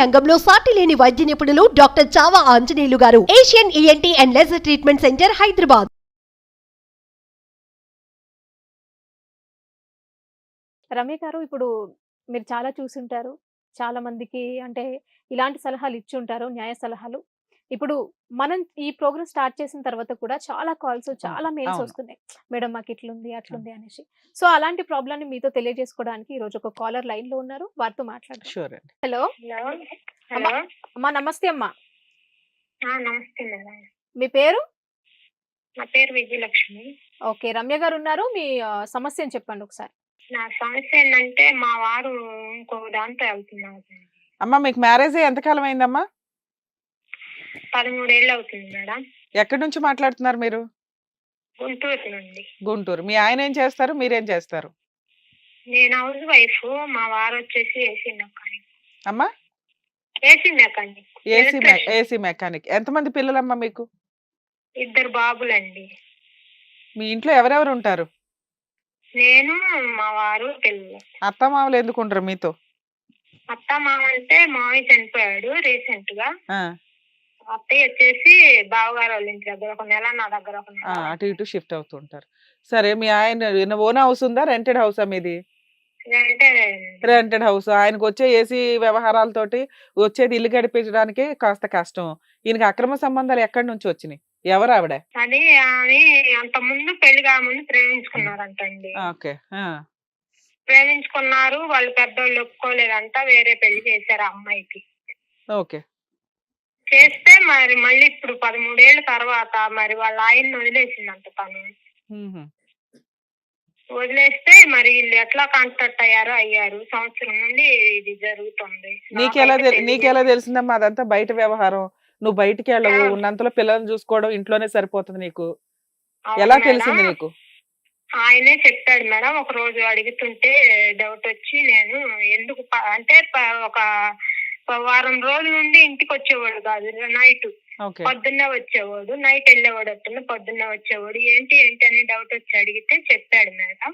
రంగంలో సాటి లేని వైద్య నిపుణులు డాక్టర్ చావా ఆంజనేయులు గారు. Asian ENT and laser treatment centre Hyderabad. Ramya గారు ఇప్పుడు మీరు చాలా చూసుంటారు. చాలా మందికి అంటే ఇలాంటి సలహాలు ఇచ్చి ఉంటారు న్యాయ సలహాలు. ఇప్పుడు మనం ఈ ప్రోగ్రామ్ స్టార్ట్ చేసిన తర్వాత కూడా చాలా కాల్స్ చాలా మెయిల్స్. వస్తున్నాయి. మేడం మాకు ఇట్లుంది అట్లుంది అనేసి. సో అలాంటి ప్రాబ్లమ్ని మీతో తెలియజేసుకోవడానికి ఈ రోజు ఒక కాలర్ లైన్లో ఉన్నారు. వారితో మాట్లాడారు అండి. హలో. అమ్మా నమస్తే అమ్మా. మీ పేరు? నా పేరు విజయలక్ష్మి. ఓకే. రమ్య గారు ఉన్నారు. మీ ఆ, సమస్యని చెప్పండి ఒకసారి. నా సమస్య ఏంటంటే మా వారు ఇంకో దాంతో వెళ్తున్నారు. అమ్మా మీకు మ్యారేజ్ ఎంతకాలం అయిందమ్మా? పదమూడేళ్ళు అవుతుంది మేడం. ఎక్కడి నుంచి మాట్లాడుతున్నారు మీరు? గుంటూరు నుండి గుంటూరు. మీ ఆయన ఏం చేస్తారు? మీరేం చేస్తారు? నేను హౌస్ వైఫ్. మా వారు వచ్చేసి ఏసీ మెకానిక్. అమ్మా? AC mechanic. AC. AC mechanic. ఎంతమంది పిల్లలమ్మా మీకు? ఇద్దరు బాబులండి. మీ ఇంట్లో ఎవరెవరు ఉంటారు? నేను మా వారు పిల్లలు. అత్త మామలు ఎందుకు ఉండరు మీతో? అత్త మామ అంటే మామయ్య చనిపోయాడు రీసెంట్గా ఆ, అత్తయ్య వచ్చేసి బావగారు వాళ్ళ ఇంటి దగ్గర ఒక నెల నా దగ్గర ఒక ఆ, నెల అటు ఇటు షిఫ్ట్ అవుతుంటారు. సరే మీ ఆయన ఓన్ హౌస్ ఉందా? రెంటెడ్ హౌసా మీది? అంటే రెంటెడ్ హౌస్ ఆయనకు వచ్చే ఏసీ వ్యవహారాలతోటి వచ్చేది ఇల్లు గడిపించడానికి కాస్త కష్టం. ఈయనకి అక్రమ సంబంధాలు ఎక్కడి నుంచి వచ్చినాయి? ఎవరు ఆవిడ? అది ఆమె అంత ముందు పెళ్ళి కాముందు ప్రేమించుకున్నారంటండి ఓకే. ప్రేమించుకున్నారు వాళ్ళు పెద్దోళ్ళు ఒప్పుకోలేదంట వేరే పెళ్ళి చేశారు ఆ అమ్మాయికి. ఓకే. చేస్తే మరి మళ్ళీ ఇప్పుడు పదమూడేళ్ళ తర్వాత మరి వాళ్ళ ఆయన్ని వదిలేసిందంట తను. వదిలేస్తే మరి వీళ్ళు ఎట్లా కాంటాక్ట్ అయ్యారో అయ్యారు సంవత్సరం నుండి ఇది జరుగుతుంది నీకెలా. నీకెలా తెలిసిందమ్మా అదంతా బయట వ్యవహారం నువ్వు బయటికి వెళ్ళవు. ఉన్నంతలో పిల్లల్ని చూసుకోవడం ఇంట్లోనే సరిపోతుంది నీకు ఎలా. తెలిసింది నీకు ఆయనే చెప్పాడు మేడం ఒక రోజు అడుగుతుంటే డౌట్ వచ్చి నేను ఎందుకు అంటే ఒక వారం రోజుల నుండి ఇంటికి వచ్చేవాడు కాదు నైట్ పొద్దున్నే వచ్చేవాడు నైట్ వెళ్ళేవాడు అతను పొద్దున్నే వచ్చేవాడు. ఏంటి ఏంటి అని డౌట్ వచ్చి అడిగితే చెప్పాడు మేడం.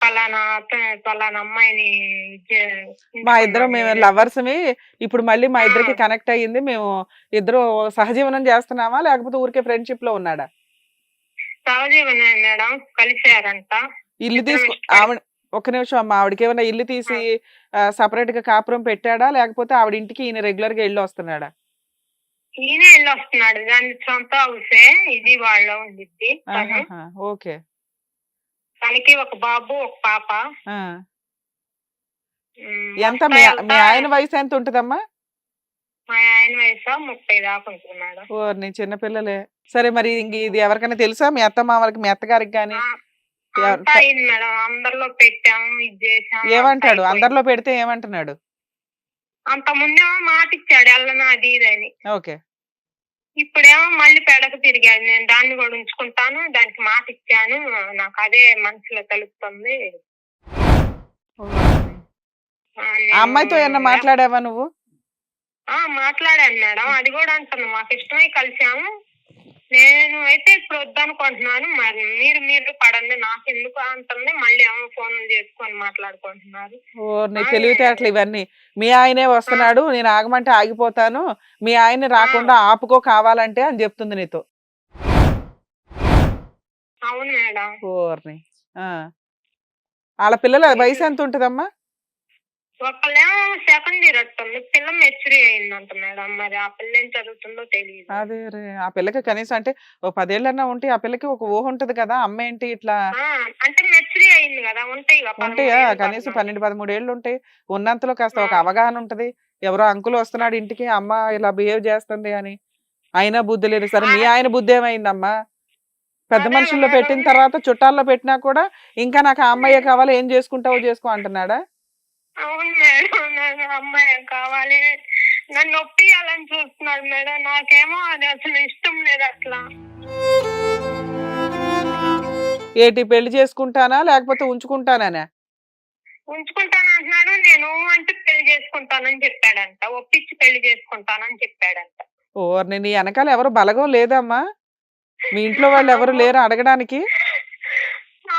పలానా అమ్మాయిని మా ఇద్దరం మేము లవర్స్ ఇప్పుడు మళ్ళీ మా ఇద్దరికి. కనెక్ట్ అయ్యింది. మేము ఇద్దరు సహజీవనం చేస్తున్నామా లేకపోతే ఊరికే ఫ్రెండ్షిప్లో ఉన్నాడా? సహజీవనే మేడం. కలిశారంట. ఇల్లు తీసుకు ఆవిడ ఒక నిమిషం అమ్మా. ఆవిడకి ఏమైనా ఇల్లు తీసి సపరేట్గా కాపురం పెట్టాడా? లేకపోతే ఆవిడ ఇంటికి ఈయన రెగ్యులర్గా వెళ్ళి వస్తున్నాడా ఈయన వెళ్ళి వస్తున్నాడు దాని సొంత హౌసే. ఇది వాళ్ళ ఉండిద్ది. తను. ఆహాహా, ఓకే. తనకి ఒక బాబు ఒక పాప. ఎంత? మీ ఆయన వయసు ఎంత ఉంటదమ్మా? మా ఆయన వయసు ముప్పై దాకా ఉంటుంది మేడం. ఓ నీ చిన్నపిల్లలే సరే మరి ఇది ఎవరికైనా తెలుసా? మీ అత్త మామలకి మీ అత్తగారికి అంతా అయింది మేడం. అందరిలో పెట్టాం ఇది చేసాం ఏమంటాడు? అందరిలో పెడితే ఏమంటున్నాడు. అంత ముందేమో మాట ఇచ్చాడు వెళ్ళను అది ఇది అని. ఓకే. ఇప్పుడేమో మళ్ళీ పెడకు తిరిగాడు. నేను దాన్ని కూడా ఉంచుకుంటాను దానికి మాట ఇచ్చాను నాకు అదే మనసులో కలుపుతుంది ఆ, అమ్మాయితో ఏమన్నా మాట్లాడావా నువ్వు? ఆ మాట్లాడాను మేడం. అది కూడా అంటాను మాకు ఇష్టమై కలిసాము. నేను అయితే ఇప్పుడు వద్దనుకుంటున్నాను మరి మీరు మీరు పడండి నాకు ఎందుకు అంటుంది మళ్ళీ ఏమో ఫోన్లు చేసుకొని మాట్లాడుకుంటున్నారు. తెలివితేటలు ఇవన్నీ. మీ ఆయనే వస్తున్నాడు నేను ఆగమంటే ఆగిపోతాను మీ ఆయన రాకుండా ఆపుకో కావాలంటే అని చెప్తుంది నీతో. అవును మేడం. ఓర్ని. ఆ. వాళ్ళ పిల్లల వయసు ఎంత ఉంటదమ్మా ఒకళ్ళేమో సెకండ్ ఇయర్ అట్టుంది పిల్ల మెచ్యూరి అయిందంట మేడం. మరి ఆ పిల్ల ఏం చదువుతుందో తెలియదు. అదే రే ఆ పిల్లకి కనీసం అంటే ఓ పదేళ్ళన్నా ఉంటే ఆ పిల్లకి ఒక ఊహ ఉంటది కదా అమ్మ ఏంటి ఇట్లా? ఆ, అంటే మెచ్యూరి అయింది కదా ఉంటాయి కదా ఉంటాయా కనీసం పద్నాలుగు. పన్నెండు పదమూడు ఏళ్ళు ఉంటాయి ఉన్నంతలో కాస్త ఒక ఆ. అవగాహన ఉంటది. ఎవరో అంకుల్ వస్తున్నాడు ఇంటికి అమ్మ ఇలా బిహేవ్ చేస్తుంది అని. అయినా బుద్ధి లేదు. సరే మీ ఆయన బుద్ధి ఏమైందమ్మా? పెద్ద అదే మనుషుల్లో పెట్టిన. తర్వాత చుట్టాల్లో పెట్టినా కూడా ఇంకా నాకు ఆ అమ్మాయే కావాలి ఏం చేసుకుంటావో చేసుకో అంటున్నాడా? అవును మేడం నాకు అమ్మాయి కావాలి? నన్ను ఒప్పియాలని చూస్తున్నాడు మేడం. నాకేమో అది అసలు ఇష్టం లేదు అట్లా. ఏటి పెళ్ళి చేసుకుంటానా లేకపోతే ఉంచుకుంటానా ఉంచుకుంటాను అంటున్నాడు. నేను అంటే పెళ్ళి చేసుకుంటానని చెప్పాడంట. ఒప్పించి పెళ్ళి చేసుకుంటానని చెప్పాడంట. ఓ నీ వెనకాల ఎవరు బలగం లేదమ్మా? మీ ఇంట్లో వాళ్ళు ఎవరు లేరు అడగడానికి?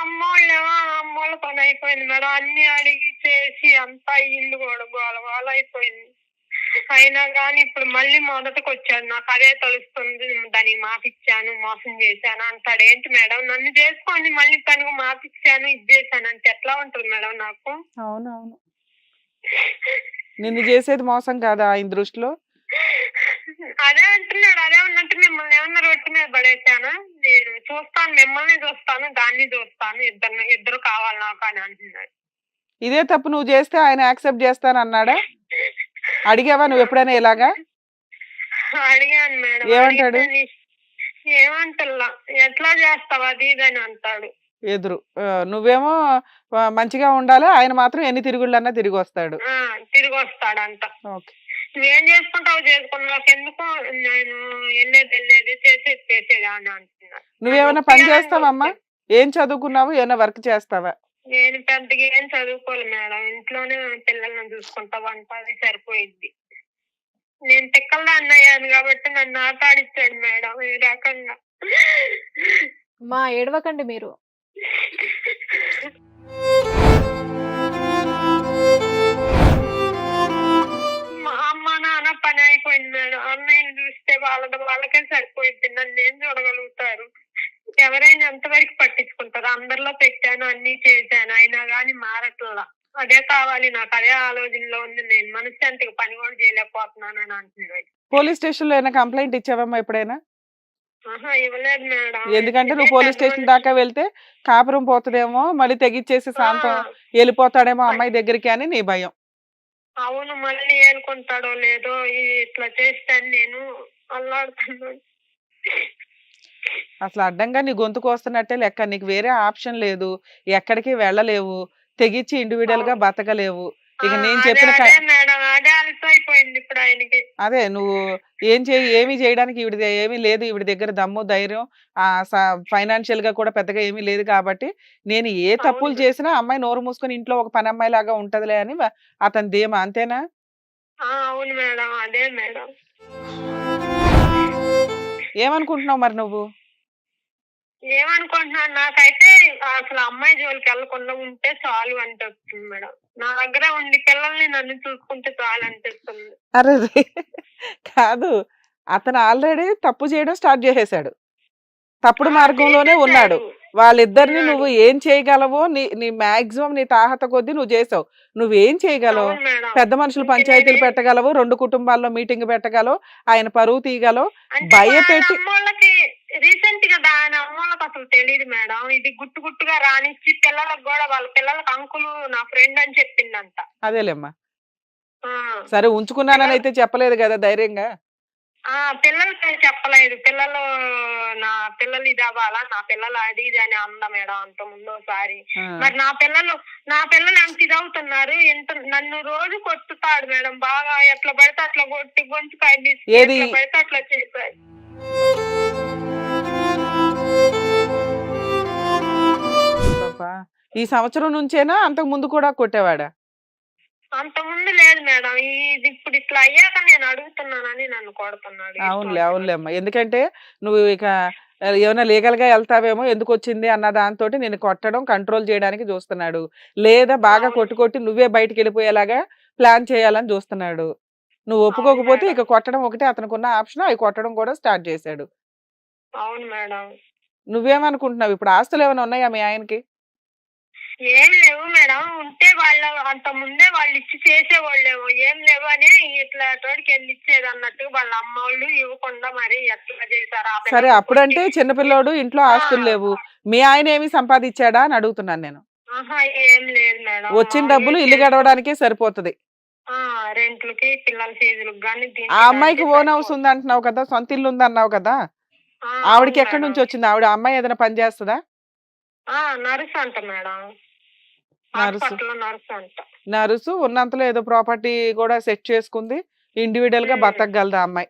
అమ్మోళ్ళేమో అమ్మోళ్ళ పని అయిపోయింది మేడం. అన్ని అడిగి చేసి అంతా అయ్యింది కూడా గోల గోల అయిపోయింది అయినా కానీ ఇప్పుడు మళ్ళీ మొదటికి వచ్చాడు. నాకు అదే తెలుస్తుంది. దానికి మాట ఇచ్చాను మోసం చేశాను అంటాడు. ఏంటి మేడం? నన్ను చేసుకోండి మళ్ళీ తనకు మాట ఇచ్చాను ఇది చేశాను అంటే ఎట్లా ఉంటుంది మేడం నాకు? అవునవును. నిన్ను చేసేది మోసం కాదా ఆయన దృష్టిలో? అదే అంటున్నాడు. అదే ఉన్నట్టు మిమ్మల్ని ఏమన్నా రొట్టె మీద పడేసాను నేను చూస్తాను మిమ్మల్ని చూస్తాను దాన్ని చూస్తాను. ఇద్దరు ఇద్దరు కావాలి నాకు అని అంటున్నాడు. ఇదే తప్పు నువ్వు చేస్తే ఆయన యాక్సెప్ట్ చేస్తానన్నాడా అడిగావా నువ్వు ఎప్పుడైనా ఇలాగా? అడిగాను మేడం. ఏమంటాడు? ఏమంటల్లా? ఎట్లా చేస్తావు అది ఇది అని అంటాడు. ఎదురు. నువ్వేమో మంచిగా ఉండాలి ఆయన మాత్రం ఎన్ని తిరుగుళ్ళన్నా తిరిగి వస్తాడు. తిరిగి వస్తాడంట. ఓకే. నువ్వేం చేసుకుంటావు? చేసుకుని నాకు ఎందుకు నేను వెళ్ళేది వెళ్ళేది చేసేది చేసేది అని నువ్వేమైనా పని చేస్తావమ్మా? ఏం చదువుకున్నావు? ఏమైనా వర్క్ చేస్తావా? నేను పెద్దగా ఏం చదువుకోవాలి మేడం. ఇంట్లోనే పిల్లల్ని చూసుకుంటా వంట అది సరిపోయింది. నేను తిక్కల్లా అన్నయ్యాను కాబట్టి నన్ను ఆట ఆడిచ్చాడు మేడం ఈ రకంగా. మా ఏడవకండి మీరు. మా అమ్మ నాన్న పని అయిపోయింది మేడం. అన్నయ్యని చూస్తే వాళ్ళ వాళ్ళకే సరిపోయింది నన్ను ఏం చూడగలుగుతారు? ఎవరైనా ఎంతవరకు పట్టించుకుంటారు అందరిలో పెట్టాను అన్ని చేశాను అయినా గాని మారట్లా. అదే కావాలి నాకు అదే ఆలోచనలో ఉంది నేను మనశ్శాంతికి పని కూడా చేయలేకపోతున్నాను అని అంటున్నాడు పోలీస్ స్టేషన్లో ఏమైనా కంప్లైంట్ ఇచ్చావమ్మా ఎప్పుడైనా? ఇవ్వలేదు మేడం. ఎందుకంటే నువ్వు పోలీస్ స్టేషన్ దాకా వెళ్తే కాపురం పోతుందేమో మళ్ళీ తెగిచ్చేసి శాంతం వెళ్ళిపోతాడేమో అమ్మాయి దగ్గరికి అని నీ భయం. అవును మళ్ళీ ఏలుకుంటాడో లేదో ఇట్లా చేస్తాను నేను అల్లాడుతున్నాను. అసలు అడ్డంగా నీ గొంతుకు వస్తున్నట్టే లెక్క. నీకు వేరే ఆప్షన్ లేదు. ఎక్కడికి వెళ్ళలేవు. తెగిచ్చి ఇండివిడువల్గా. బతకలేవు. ఇక నేను చెప్పిన అదే నువ్వు ఏం చేయి ఏమీ చేయడానికి ఈవిడ ద- ఏమీ లేదు. ఈవిడ దగ్గర దమ్ము ధైర్యం ఆ ఫైనాన్షియల్గా కూడా పెద్దగా ఏమీ లేదు కాబట్టి నేను ఏ తప్పులు. చేసినా అమ్మాయి నోరు మూసుకొని ఇంట్లో ఒక పని అమ్మాయి లాగా ఉంటదిలే అని అతని ధీమా. అంతేనా? అవును మేడం. అదే మేడం. ఏమనుకుంటున్నావు మరి నువ్వు? ఏమనుకుంటున్నాను? నాకైతే అసలు అమ్మాయి జోలికి వెళ్ళకుండా ఉంటే చాలు అనిపిస్తుంది మేడం. నా దగ్గర ఉండి పిల్లల్ని నన్ను చూసుకుంటే చాలు అనిపిస్తుంది. అరే. కాదు. అతను ఆల్రెడీ తప్పు చేయడం స్టార్ట్ చేసేసాడు. తప్పుడు మార్గంలోనే. ఉన్నాడు. వాళ్ళిద్దరిని. నువ్వు ఏం చేయగలవో నీ నీ మాక్సిమం నీ తాహత కొద్దీ నువ్వు చేసావు. నువ్వేం చేయగలవు. పెద్ద మనుషులు పంచాయతీలు పెట్టగలవు రెండు కుటుంబాల్లో మీటింగ్ పెట్టగలవు ఆయన పరువు తీయగలవు? భయపెట్టి- రీసెంట్గా దాని అమ్మోళ్ళకి అసలు తెలియదు మేడం. ఇది గుట్టు గుట్టుగా రానిచ్చి పిల్లలకు కూడా వాళ్ళ పిల్లలకు అంకులు నా ఫ్రెండ్ అని చెప్పిందంట. అదేలేమ్మా. సరే ఉంచుకున్నానని అయితే చెప్పలేదు కదా ధైర్యంగా? ఆ పిల్లలకి చెప్పలేదు. పిల్లలు నా పిల్లలు ఇది అవ్వాలా నా పిల్లలు అది ఇది అని అంద మేడం అంత ముందు ఒకసారి. ఆ. మరి నా పిల్లలు నా పిల్లలు ఎంత ఇది అవుతున్నారు ఎంత నన్ను రోజు కొట్టుతాడు మేడం. బాగా ఎట్లా పడితే అట్లా కొట్టి గొంతు? ఎట్లా పడితే అట్లా పాపా. ఈ సంవత్సరం నుంచేనా? అంతకు ముందు కూడా కొట్టేవాడా? అంత ముందు లేదు మేడం. ఇది ఇప్పుడు ఇట్లా అయ్యాక నేను అడుగుతున్నానని నన్ను కొడుతున్నాడు. అవునులే. అవునులే అమ్మా. ఎందుకంటే నువ్వు ఇక ఏమైనా లీగల్గా వెళ్తావేమో ఎందుకు వచ్చింది అన్న దాంతో నేను కొట్టడం కంట్రోల్ చేయడానికి చూస్తున్నాడు. లేదా బాగా. కొట్టి కొట్టి నువ్వే బయటికి వెళ్ళిపోయేలాగా ప్లాన్ చేయాలని చూస్తున్నాడు. నువ్వు ఒప్పుకోకపోతే. ఇక కొట్టడం ఒకటే అతనికి ఉన్న ఆప్షన్. అవి కొట్టడం కూడా స్టార్ట్ చేశాడు. అవును మేడం. నువ్వేమనుకుంటున్నావు? ఇప్పుడు ఆస్తులు ఏమైనా ఉన్నాయా మీ ఆయనకి? ఏం లేవు మేడం. ఉంటే వాళ్ళ అంత ముందే వాళ్ళు ఇచ్చి చేసేవాళ్ళేమో. ఏం లేవు అని ఇట్లా తోడికి వెళ్ళి ఇచ్చేది అన్నట్టు వాళ్ళ అమ్మ వాళ్ళు ఇవ్వకుండా మరి ఎట్లా చేశారు? సరే అప్పుడంటే చిన్నపిల్లోడు ఇంట్లో ఆస్తులు లేవు. మీ ఆయన ఏమి సంపాదించాడా అని అడుగుతున్నాను నేను. ఆహా ఏం లేదు మేడం. వచ్చిన డబ్బులు ఇల్లు గడవడానికే సరిపోతది. ఆ రెంట్లకి పిల్లల ఫీజులకు కానీ ఆ అమ్మాయికి ఓన్ హౌస్ ఉంది అంటున్నావు కదా సొంత ఇల్లు ఉంది అన్నావు కదా ఆవిడకి ఎక్కడి నుంచి వచ్చింది? ఆవిడ అమ్మాయి ఏదైనా పని చేస్తుందా? నర్స్ అంట మేడం. నర్సు. హాస్పిటల్ నర్స్ అంట. నర్సు ఉన్నంతలో ఏదో ప్రాపర్టీ కూడా సెట్ చేసుకుంది. ఇండివిడువల్గా. బతకగలదు అమ్మాయి?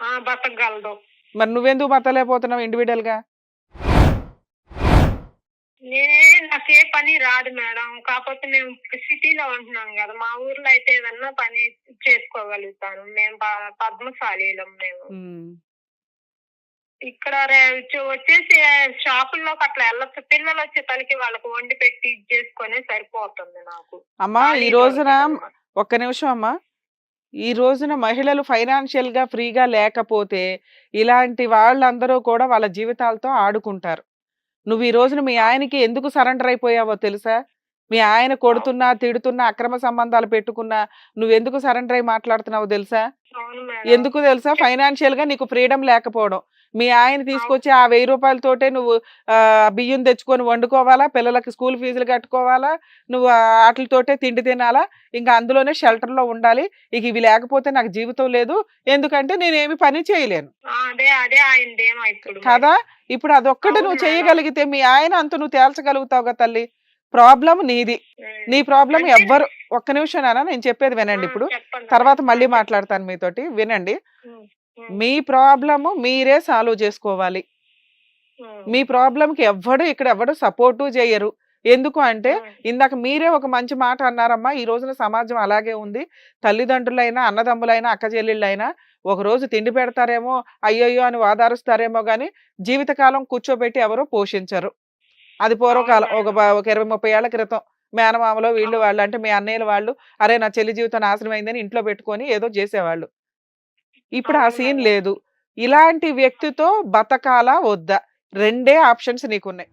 ఆ బతకగలదు. మరి నువ్వెందుకు బతలేకపోతున్నావు ఇండివిడువల్గా నాకే పని రాదు మేడం. కాకపోతే మేము సిటీలో ఉంటున్నాం కదా మా ఊర్లో అయితే ఏదన్నా పని చేసుకోగలుగుతాను మేము పద్మశాలీలం మ్మ్. ఇక్కడ వచ్చేసి షాపుల్లోకి అట్లా వెళ్ళొచ్చు పిల్లలు వచ్చే తలకి వాళ్ళకి వండి పెట్టి చేసుకొని సరిపోతుంది నాకు. అమ్మా ఈ రోజున. ఒక్క నిమిషం అమ్మా. ఈ రోజున మహిళలు ఫైనాన్షియల్గా ఫ్రీగా లేకపోతే ఇలాంటి వాళ్ళందరూ కూడా వాళ్ళ జీవితాలతో ఆడుకుంటారు. నువ్వు ఈ రోజున మీ ఆయనకి ఎందుకు సరెండర్ అయిపోయావో తెలుసా? మీ ఆయన కొడుతున్నా తిడుతున్నా అక్రమ సంబంధాలు పెట్టుకున్నా నువ్వు ఎందుకు సరెండర్ అయి మాట్లాడుతున్నావో తెలుసా? ఎందుకు తెలుసా? ఫైనాన్షియల్గా నీకు ఫ్రీడమ్ లేకపోవడం. మీ ఆయన తీసుకొచ్చి ఆ వెయ్యి రూపాయలతోటే నువ్వు బియ్యం తెచ్చుకొని వండుకోవాలా? పిల్లలకి స్కూల్ ఫీజులు కట్టుకోవాలా? నువ్వు వాటితోటే తిండి తినాలా? ఇంకా అందులోనే షెల్టర్లో ఉండాలి. ఇక ఇవి లేకపోతే నాకు జీవితం లేదు. ఎందుకంటే నేనేమి పని చేయలేను. కదా? ఇప్పుడు అదొక్కటి నువ్వు. చేయగలిగితే మీ ఆయన అంత నువ్వు తేల్చగలుగుతావు కదా తల్లి? ప్రాబ్లం నీది. నీ ప్రాబ్లం ఎవ్వరు ఒక్క నిమిషం నాన్న నేను చెప్పేది వినండి ఇప్పుడు. తర్వాత. మళ్ళీ మాట్లాడతాను మీతోటి. వినండి. మీ ప్రాబ్లము మీరే సాల్వ్ చేసుకోవాలి. మీ ప్రాబ్లంకి ఎవ్వడు ఇక్కడ ఎవ్వడు సపోర్టు చేయరు ఎందుకు అంటే ఇందాక మీరే ఒక మంచి మాట అన్నారమ్మా ఈ రోజున సమాజం అలాగే ఉంది. తల్లిదండ్రులైనా అన్నదమ్ములైనా అక్క చెల్లెళ్ళైనా ఒక రోజు తిండి పెడతారేమో అయ్యయ్యో అని వాదారుస్తారేమో కానీ జీవితకాలం కూర్చోబెట్టి ఎవరు పోషించరు. అది పూర్వకాలం ఒక ఒక ఇరవై ముప్పై ఏళ్ళ క్రితం మేనమామలో వీళ్ళు వాళ్ళు అంటే మీ అన్నయ్యల వాళ్ళు అరే నా చెల్లి జీవితం నాశనం అయిందని ఇంట్లో పెట్టుకొని ఏదో చేసేవాళ్ళు. ఇప్పుడు ఆ సీన్. లేదు. ఇలాంటి వ్యక్తితో బతకాలా వద్దా? రెండే ఆప్షన్స్ నీకున్నాయి.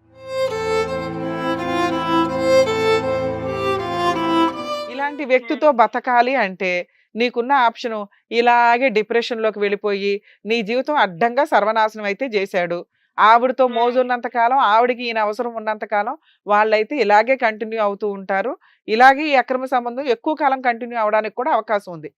ఇలాంటి వ్యక్తితో బతకాలి అంటే నీకున్న ఆప్షను ఇలాగే డిప్రెషన్లోకి వెళ్ళిపోయి నీ జీవితం అడ్డంగా సర్వనాశనం అయితే చేశాడు. ఆవిడతో. మోజున్నంత కాలం ఆవిడకి ఈయన అవసరం ఉన్నంత కాలం వాళ్ళైతే ఇలాగే కంటిన్యూ అవుతూ ఉంటారు. ఇలాగే ఈ అక్రమ సంబంధం ఎక్కువ కాలం కంటిన్యూ అవడానికి కూడా అవకాశం ఉంది.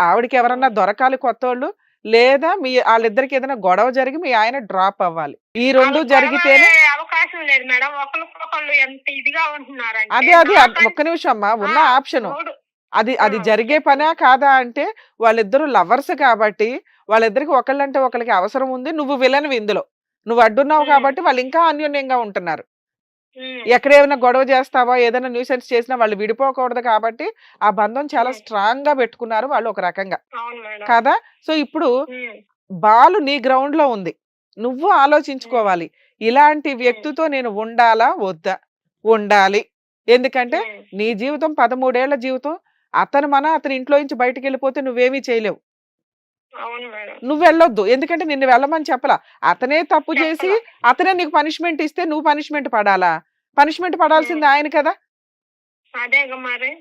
ఆవిడకి ఎవరన్నా దొరకాలి కొత్తోళ్ళు లేదా మీ వాళ్ళిద్దరికి ఏదైనా గొడవ జరిగి మీ ఆయన డ్రాప్ అవ్వాలి. ఈ రెండు వాళ్ళ జరిగితేనే అవకాశం లేదు మేడం. ఒకరికొకళ్ళు ఎంత ఇదిగా ఉంటున్నారంటే అదే అది ఒక్క నిమిషం అమ్మా. ఉన్న ఆప్షన్. అది అది జరిగే పనా కాదా అంటే వాళ్ళిద్దరు లవర్స్ కాబట్టి వాళ్ళిద్దరికి ఒకళ్ళంటే ఒకరికి అవసరం ఉంది. నువ్వు విలన్ ఇందులో. నువ్వు అడ్డున్నావు. కాబట్టి వాళ్ళు ఇంకా అన్యోన్యంగా ఉంటున్నారు. ఎక్కడ ఏమైనా గొడవ చేస్తావా? ఏదైనా న్యూసెన్స్ చేసినా వాళ్ళు విడిపోకూడదు కాబట్టి ఆ బంధం చాలా. స్ట్రాంగ్గా పెట్టుకున్నారు వాళ్ళు ఒక రకంగా. కదా? సో ఇప్పుడు బాలు నీ గ్రౌండ్లో ఉంది. నువ్వు ఆలోచించుకోవాలి. ఇలాంటి వ్యక్తితో నేను ఉండాలా? వద్దా? ఉండాలి. ఎందుకంటే నీ జీవితం పదమూడేళ్ళ జీవితం. అతను మన అతని ఇంట్లో నుంచి బయటికి వెళ్ళిపోతే నువ్వేమీ చేయలేవు. నువ్వు వెళ్ళొద్దు. ఎందుకంటే నిన్ను వెళ్ళమని చెప్పలా. అతనే తప్పు చేసి. అతనే నీకు పనిష్మెంట్ ఇస్తే నువ్వు పనిష్మెంట్ పడాలా? పనిష్మెంట్ పడాల్సింది ఆయన కదా?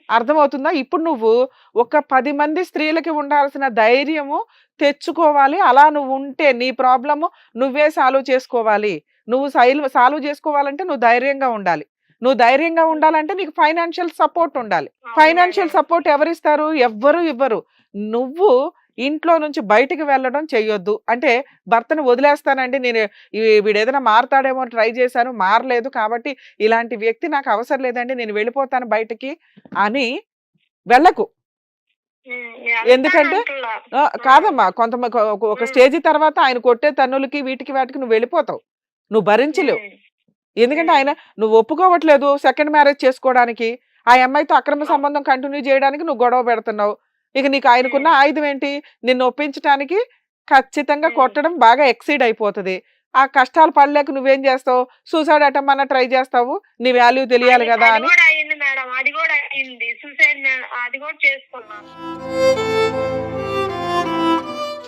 అర్థమవుతుందా? ఇప్పుడు నువ్వు ఒక పది మంది స్త్రీలకి ఉండాల్సిన ధైర్యము తెచ్చుకోవాలి. అలా నువ్వు ఉంటే నీ ప్రాబ్లము నువ్వే సాల్వ్ చేసుకోవాలి. నువ్వు సైల్ సాల్వ్ చేసుకోవాలంటే నువ్వు ధైర్యంగా ఉండాలి. నువ్వు ధైర్యంగా ఉండాలంటే నీకు ఫైనాన్షియల్ సపోర్ట్ ఉండాలి. ఫైనాన్షియల్. సపోర్ట్ ఎవరిస్తారు? ఎవ్వరు ఇవ్వరు. నువ్వు ఇంట్లో నుంచి బయటికి వెళ్ళడం చెయ్యొద్దు. అంటే భర్తను వదిలేస్తానండి. నేను వీడు ఏదైనా మారతాడేమో ట్రై చేశాను మారలేదు కాబట్టి ఇలాంటి వ్యక్తి నాకు అవసరం లేదండి. నేను వెళ్ళిపోతాను బయటికి అని వెళ్ళకు. ఎందుకంటే- కాదమ్మా. కొంత ఒక. స్టేజ్ తర్వాత ఆయన కొట్టే తన్నులకి వీటికి వాటికి నువ్వు వెళ్ళిపోతావు. నువ్వు భరించలేవు. ఎందుకంటే. ఆయన నువ్వు ఒప్పుకోవట్లేదు సెకండ్ మ్యారేజ్ చేసుకోవడానికి. ఆ అమ్మాయితో అక్రమ సంబంధం కంటిన్యూ చేయడానికి నువ్వు గొడవ పెడుతున్నావు. ఇక నీకు ఆయనకున్న. ఆయుధం ఏంటి? నిన్ను ఒప్పించడానికి ఖచ్చితంగా. కొట్టడం బాగా ఎక్సీడ్ అయిపోతుంది. ఆ కష్టాలు పడలేక నువ్వేం చేస్తావు? సూసైడ్ అటెంప్ అన్న ట్రై చేస్తావు? నీ వాల్యూ తెలియాలి కదా అని. అది కూడా అయింది. సూసైడ్ అది కూడా చేసుకున్నాను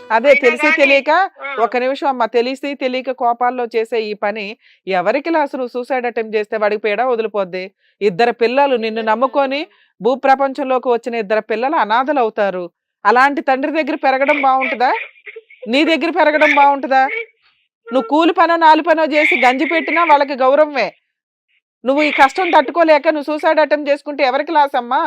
అదే తెలిసి తెలియక ఒక నిమిషం అమ్మ తెలిసి తెలియక కోపాల్లో చేసే ఈ పని ఎవరికి అసలు సూసైడ్ అటెంప్ట్ చేస్తే వాడికి పేడ వదిలిపోద్ది. ఇద్దరు పిల్లలు నిన్ను నమ్ముకొని భూ ప్రపంచంలోకి వచ్చిన ఇద్దరు పిల్లలు అనాథలు అవుతారు. అలాంటి తండ్రి దగ్గర పెరగడం బాగుంటుందా? నీ దగ్గర పెరగడం బాగుంటుందా? నువ్వు కూలి పనో నాలి పనో చేసి గంజి పెట్టినా వాళ్ళకి గౌరవమే. నువ్వు ఈ కష్టం తట్టుకోలేక నువ్వు సూసైడ్ అటెంప్ట్ చేసుకుంటే ఎవరికి లాస్ అమ్మా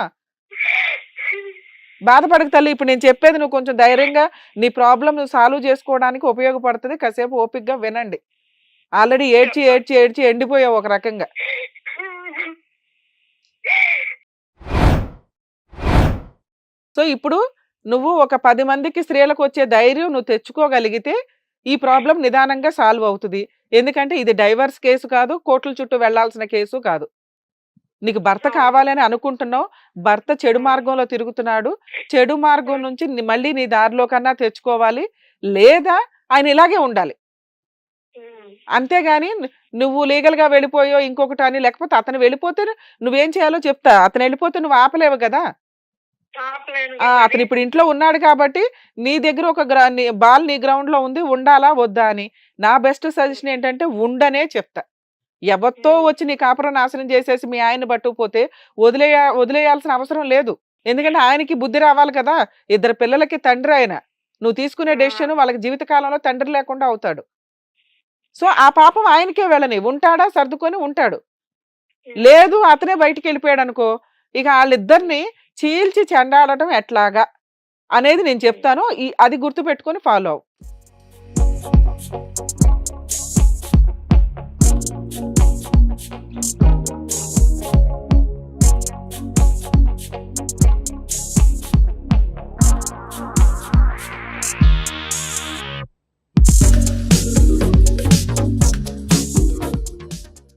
బాధపడక తల్లి ఇప్పుడు నేను చెప్పేది నువ్వు కొంచెం ధైర్యంగా నీ ప్రాబ్లం నువ్వు సాల్వ్ చేసుకోవడానికి ఉపయోగపడుతుంది. కాసేపు ఓపిక్గా వినండి. ఆల్రెడీ ఏడ్చి ఏడ్చి ఏడ్చి ఎండిపోయావు ఒక రకంగా. సో ఇప్పుడు నువ్వు ఒక పది మందికి స్త్రీలకు వచ్చే ధైర్యం నువ్వు తెచ్చుకోగలిగితే ఈ ప్రాబ్లం నిదానంగా సాల్వ్ అవుతుంది. ఎందుకంటే ఇది డైవర్స్ కేసు కాదు కోర్టుల చుట్టూ వెళ్ళాల్సిన కేసు కాదు. నీకు భర్త. కావాలని అనుకుంటున్నావు భర్త చెడు మార్గంలో తిరుగుతున్నాడు చెడు మార్గం నుంచి మళ్ళీ నీ దారిలో కన్నా తెచ్చుకోవాలి లేదా ఆయన ఇలాగే ఉండాలి. అంతేగాని నువ్వు లీగల్గా వెళ్ళిపోయో ఇంకొకటి అని లేకపోతే అతను వెళ్ళిపోతే నువ్వేం చేయాలో చెప్తా. అతను వెళ్ళిపోతే నువ్వు ఆపలేవు కదా. అతను ఇప్పుడు ఇంట్లో ఉన్నాడు కాబట్టి నీ దగ్గర ఒక బాల్ నీ గ్రౌండ్లో ఉంది ఉండాలా వద్దా అని. నా బెస్ట్ సజెషన్ ఏంటంటే ఉండనే చెప్తా. ఎవరితో. వచ్చి నీ కాపురం నాశనం చేసేసి మీ ఆయన పట్టుకుపోతే వదిలేయ వదిలేయాల్సిన అవసరం లేదు. ఎందుకంటే ఆయనకి బుద్ధి రావాలి కదా. ఇద్దరు పిల్లలకి తండ్రి ఆయన. నువ్వు తీసుకునే. డెసిషన్ వాళ్ళకి జీవితకాలంలో తండ్రి లేకుండా అవుతాడు. సో ఆ పాపం ఆయనకే వెళ్ళని. ఉంటాడా? సర్దుకొని ఉంటాడు. లేదు అతనే బయటికి వెళ్ళిపోయాడు అనుకో ఇక వాళ్ళిద్దరిని చీల్చి చెండాడటం ఎట్లాగా? అనేది నేను చెప్తాను. ఈ అది గుర్తు పెట్టుకొని